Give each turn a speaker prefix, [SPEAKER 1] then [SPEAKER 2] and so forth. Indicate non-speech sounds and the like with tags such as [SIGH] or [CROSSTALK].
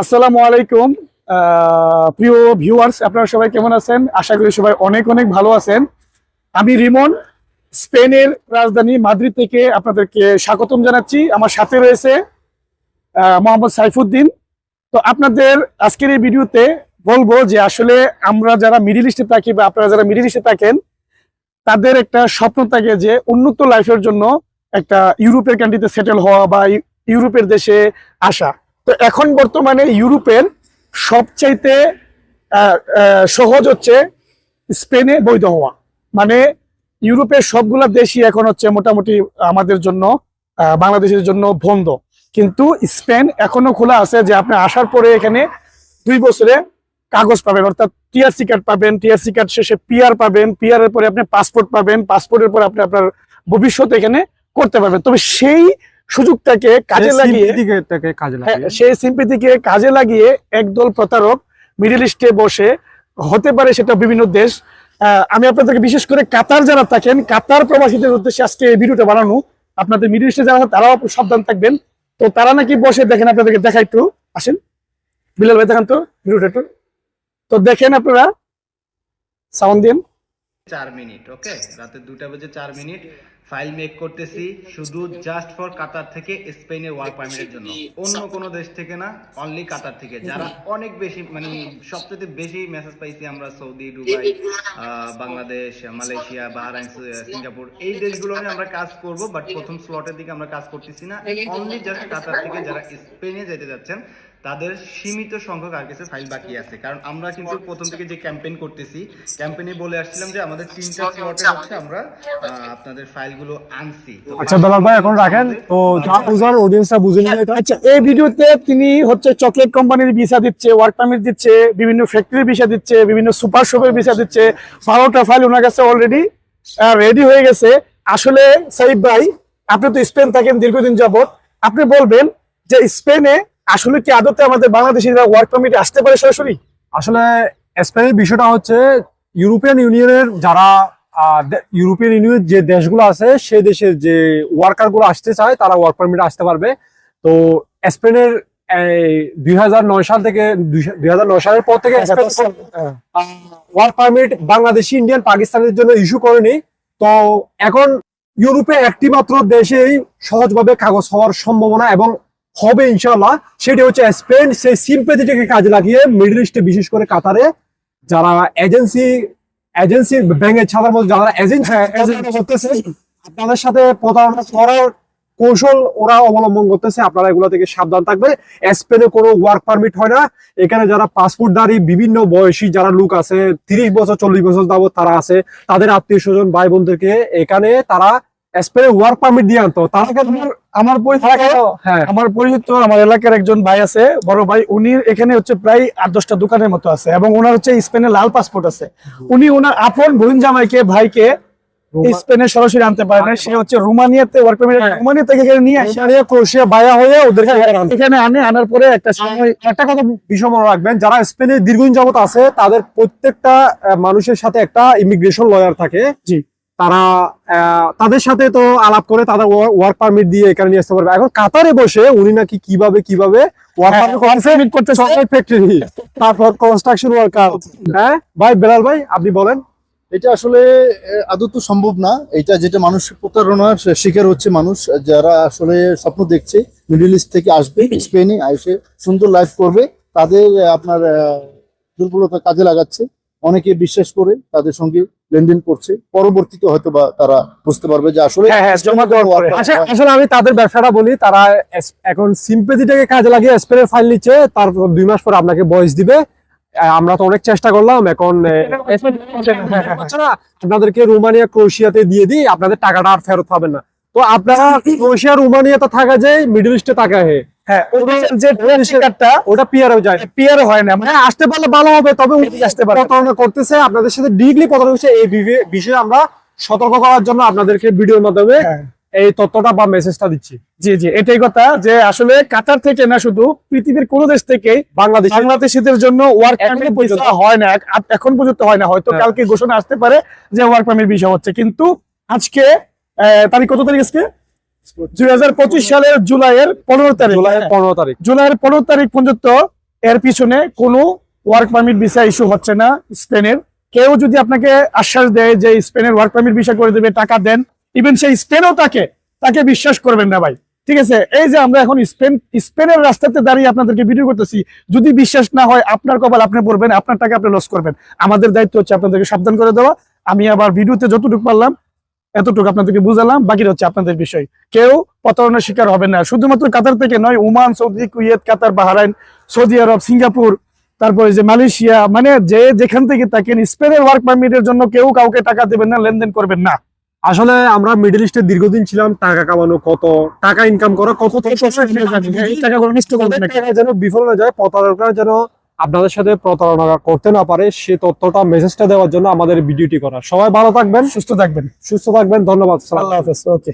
[SPEAKER 1] আসসালামু আলাইকুম। প্রিয় ভিউয়ার্স আপনারা সবাই কেমন আছেন? আশা করি সবাই অনেক অনেক ভালো আছেন। আমি রিমন, স্পেনের রাজধানী মাদ্রিদ থেকে আপনাদেরকে স্বাগতম জানাচ্ছি। আমার সাথে রয়েছে মোহাম্মদ সাইফুদ্দিন। তো আপনাদের আজকের এই ভিডিওতে বলব যে আসলে আমরা যারা মিডিল ইস্টে থাকি বা আপনারা যারা মিডিল ইস্টে থাকেন, তাদের একটা স্বপ্ন থাকে যে উন্নত লাইফের জন্য একটা ইউরোপের কান্ট্রিতে সেটেল হওয়া বা ইউ- ইউরোপের দেশে আসা। তো এখন বর্তমানে ইউরোপের সবচাইতে সহজ হচ্ছে স্পেনে বৈধ হওয়া। মানে ইউরোপের সবগুলা দেশই এখন হচ্ছে মোটামুটি আমাদের জন্য বাংলাদেশের জন্য বন্ধ। কিন্তু স্পেন এখনও খোলা আছে যে আপনি আসার পরে এখানে দুই বছরে কাগজ পাবেন, অর্থাৎ টিআরসি কার্ড পাবেন টিআরসি কার্ড শেষে পিআর পাবেন পিআর এর পরে আপনি পাসপোর্ট পাবেন পাসপোর্টের পরে আপনি আপনার ভবিষ্যৎ এখানে করতে পারবেন। তবে সেই সুযোগটাকে কাজে লাগিয়ে
[SPEAKER 2] কাজে
[SPEAKER 1] হ্যাঁ,
[SPEAKER 2] লাগিয়ে।
[SPEAKER 1] সেই সিম্পিতিকে কাজে লাগিয়ে একদল প্রতারক মিডিল ইস্টে বসে হতে পারে সেটা বিভিন্ন দেশ। আহ, আমি আপনাদেরকে বিশেষ করে কাতার যারা থাকেন কাতার প্রবাসীদের উদ্দেশ্যে আজকে এই ভিডিওটা বানানো। আপনাদের মিডিল ইস্টে যারা তারাও সাবধান থাকবেন। তো তারা নাকি বসে দেখেন আপনাদেরকে দেখা একটু। আসেন। বিলাল ভাই দেখান তো ভিডিওটা একটু। তো দেখেন আপনারা সাউন্ড দিন।
[SPEAKER 3] চার মিনিট ওকে রাতে দুটা বেজে চার মিনিট। ফাইল মেক করতেছি শুধু জাস্ট ফর কাতার থেকে স্পেনের ওয়ার্ক পারমিটের জন্য। অন্য কোনো দেশ থেকে না অনলি কাতার থেকে। যারা অনেক বেশি মানে সবচেয়ে বেশি মেসেজ পাইছি আমরা সৌদি দুবাই আহ, বাংলাদেশ মালয়েশিয়া বাহরাইন সিঙ্গাপুর। এই দেশগুলো নিয়ে আমরা কাজ করব বাট প্রথম স্লটের দিকে আমরা কাজ করতেছি না। অনলি জাস্ট কাতার থেকে যারা স্পেনে যেতে যাচ্ছেন তাদের সীমিত সংখ্যক আর কিছু ফাইল বাকি আছে। কারণ আমরা কিন্তু প্রথম থেকে যে ক্যাম্পেইন করতেছি ক্যাম্পেইনে বলে আসছিলাম যে আমাদের তিনটা স্লটে হচ্ছে আমরা আপনাদের ফাইলগুলো আনছি।
[SPEAKER 2] আচ্ছা বেলাল ভাই এখন রাখেন। তো যা বুঝার অডিয়েন্সটা বুঝে এটা
[SPEAKER 1] আচ্ছা এই ভিডিওতে তিনি হচ্ছে চকলেট কোম্পানির ভিসা দিচ্ছে ওয়ার্ক পারমিট দিচ্ছে বিভিন্ন ফ্যাক্টরির ভিসা দিচ্ছে বিভিন্ন সুপার শপের ভিসা দিচ্ছে। বারোটা ফাইল ওনার কাছে অলরেডি রেডি হয়ে গেছে। আসলে সাইব ভাই আপনি তো স্পেন থাকেন দীর্ঘদিন যাবত আপনি বলবেন যে স্পেনে আসলে কি আদতে আমাদের বাংলাদেশিরা ওয়ার্ক পারমিট আসতে পারে সরাসরি?
[SPEAKER 2] আসলে স্পেনের বিষয়টা হচ্ছে ইউরোপিয়ান ইউনিয়নের যারা ইউরোপিয়ান ইউনিয়নের যে দেশগুলো আছে সেই দেশের যে ওয়ার্কারগুলো আসতে চায় তারা ওয়ার্ক পারমিট আসতে পারবে। তো স্পেনের দুই হাজার নয় সাল থেকে দুই হাজার নয় সালের পর থেকে ওয়ার্ক পারমিট বাংলাদেশি ইন্ডিয়ান পাকিস্তানের জন্য ইস্যু করেনি। তো এখন ইউরোপে একটি মাত্র দেশেই সহজভাবে কাগজ হওয়ার সম্ভাবনা এবং হবে ইনশাল্লাহ সেটি হচ্ছে স্পেন সেই সিম্পেথিটাকে কাজে লাগিয়ে মিডল ইস্টে বিশেষ করে কাতারে যারা এজেন্সি এজেন্সি ব্যাংকের ছাড়ার মধ্যে যারা এজেন্সি করতেছে। আপনাদের সাথে প্রতারণা করার কৌশল ওরা অবলম্বন করতেছে। আপনারা এগুলো থেকে সাবধান থাকবে স্পেনে কোনো ওয়ার্ক পারমিট হয় না। এখানে যারা পাসপোর্টধারী বিভিন্ন বয়সী যারা লোক আছে তিরিশ বছর চল্লিশ বছর যাবত তারা আছে তাদের আত্মীয় স্বজন ভাই বোনদেরকে এখানে তারা স্পেনে ওয়ার্ক পারমিট দিয়ে আনতো তারা কেন
[SPEAKER 1] আমার পরিচিত
[SPEAKER 2] হ্যাঁ।
[SPEAKER 1] আমার পরিচিত আমার এলাকার একজন ভাই আছে বড় ভাই। উনি এখানে হচ্ছে প্রায় আট দশটা দোকানের মতো আছে এবং ওনার হচ্ছে স্পেনে লাল পাসপোর্ট আছে। উনি ওনার আপন বোন জামাইকে ভাইকে স্পেনে সরাসরি আনতে পারে না সে হচ্ছে রোমানিয়াতে ওয়ার্ক পারমিট
[SPEAKER 2] হ্যাঁ।
[SPEAKER 1] রোমানিয়া থেকে এখানে নিয়ে আসে।
[SPEAKER 2] ক্রোয়েশিয়া বায়া হয়ে ওদেরকে এখানে
[SPEAKER 1] আনে আনার পরে একটা সময়
[SPEAKER 2] একটা কথা বিষয় মনে রাখবেন যারা স্পেনে দীর্ঘদিন যাবত আছে তাদের প্রত্যেকটা মানুষের সাথে একটা ইমিগ্রেশন লয়ার থাকে।
[SPEAKER 1] জি।
[SPEAKER 2] তারা আহ, তাদের সাথে তো আলাপ করে তাদের ওয়ার্ক পারমিট দিয়ে এখানে নিয়ে আসতে পারবে। এখন কাতারে বসে উনি নাকি কীভাবে কীভাবে ওয়ার্ক পারমিট করতে চকলেট ফ্যাক্টরি তারপর কনস্ট্রাকশন ওয়ার্কার হ্যাঁ? ভাই বেলাল ভাই আপনি বলেন।
[SPEAKER 4] এটা আসলে আদৌ তো সম্ভব না। এটা যেটা মানুষ প্রতারণার শিকার হচ্ছে মানুষ। যারা আসলে স্বপ্ন দেখছে মিডল ইস্ট থেকে আসবে স্পেনে এসে সুন্দর লাইফ করবে। তাদের আপনার আহ, দুর্বলতা কাজে লাগাচ্ছে। অনেকে বিশ্বাস করে তাদের সঙ্গে লেনদেন করছে। পরবর্তীতে হয়তো বা তারা বুঝতে পারবে যে আসলে
[SPEAKER 1] হ্যাঁ, হ্যাঁ।
[SPEAKER 2] আচ্ছা আসলে আমি তাদের ব্যবসাটা বলি তারা এখন সিম্পেথিটাকে কাজে লাগিয়ে স্প্রে ফাইল নিচ্ছে তারপর দুই মাস পরে আপনাকে বয়স দিবে। আহ, আমরা তো অনেক চেষ্টা করলাম এখন না আপনাদেরকে রোমানিয়া ক্রোয়েশিয়াতে দিয়ে দিই আপনাদের টাকাটা আর ফেরত পাবেন না। তো আপনারা [COUGHS] ক্রোয়েশিয়া রোমানিয়াতে থাকা যায় মিডল ইস্টে থাকা হে
[SPEAKER 1] হ্যাঁ যে
[SPEAKER 2] ওটা পিয়ারেও যায়
[SPEAKER 1] পিয়ার হয় না মানে
[SPEAKER 2] আসতে পারলে ভালো হবে তবে
[SPEAKER 1] আসতে পারে।
[SPEAKER 2] প্রতারণা করতেছে আপনাদের সাথে প্রতারণা এই বিষয়ে আমরা সতর্ক করার জন্য আপনাদেরকে ভিডিওর মাধ্যমে
[SPEAKER 1] হ্যাঁ।
[SPEAKER 2] এই তথ্যটা বা মেসেজটা দিচ্ছি
[SPEAKER 1] জি জি এটাই কথা যে আসলে কাতার থেকে না শুধু পৃথিবীর কোন দেশ থেকে
[SPEAKER 2] বাংলাদেশ
[SPEAKER 1] বাংলাদেশিদের জন্য ওয়ার্ক
[SPEAKER 2] এখনও
[SPEAKER 1] পারমিট
[SPEAKER 2] পর্যন্ত।
[SPEAKER 1] হয় না এখন পর্যন্ত হয় না হয়তো
[SPEAKER 2] হ্যাঁ।
[SPEAKER 1] কালকে ঘোষণা আসতে পারে যে ওয়ার্ক পারমিট বিষয় হচ্ছে কিন্তু আজকে আহ, তারিখ কত তারিখ আজকে দুই হাজার পঁচিশ সালের জুলাইয়ের পনেরো তারিখ
[SPEAKER 2] জুলাই
[SPEAKER 1] হ্যাঁ।
[SPEAKER 2] পনেরো তারিখ।
[SPEAKER 1] জুলাইয়ের পনেরো তারিখ পর্যন্ত এর পিছনে কোনো ওয়ার্ক পারমিট ভিসা ইস্যু হচ্ছে না স্পেনের। কেউ যদি আপনাকে আশ্বাস দেয় যে স্পেনের ওয়ার্ক পারমিট ভিসা করে দেবে টাকা দেন ইভেন সেই স্পেনও তাকে তাকে বিশ্বাস করবেন না ভাই। ঠিক আছে? এই যে আমরা এখন স্পেন স্পেনের রাস্তাতে দাঁড়িয়ে আপনাদেরকে ভিডিও করতেছি। যদি বিশ্বাস না হয় আপনার কপাল আপনি পড়বেন আপনার টাকা আপনি লস করবেন। আমাদের দায়িত্ব হচ্ছে আপনাদেরকে সাবধান করে দেওয়া। আমি আবার ভিডিওতে যতটুকু পারলাম এতটুকু আপনাদেরকে বুঝালাম বাকিটা হচ্ছে আপনাদের বিষয়। কেউ প্রতারণার শিকার হবেন না। শুধুমাত্র কাতার থেকে নয় Oman Saudi Kuwait Qatar Bahrain Saudi Arab Singapore তারপরে যে মালয়েশিয়া মানে যে যেখান থেকে থাকেন স্পেনের ওয়ার্ক পারমিটের জন্য কেউ কাউকে টাকা দেবেন না লেনদেন করবেন না।
[SPEAKER 2] আসলে আমরা মিডল ইস্টে দীর্ঘদিন ছিলাম টাকা কামানো কত টাকা ইনকাম করা কত যেন বিফল না যায় প্রতারকরা যেন আপনাদের সাথে প্রতারণা করতে না পারে সে তথ্যটা মেসেজটা দেওয়ার জন্য আমাদের ভিডিওটি করা। সবাই ভালো থাকবেন,
[SPEAKER 1] সুস্থ থাকবেন।
[SPEAKER 2] সুস্থ থাকবেন, ধন্যবাদ
[SPEAKER 1] আল্লাহ হাফেজ, ওকে।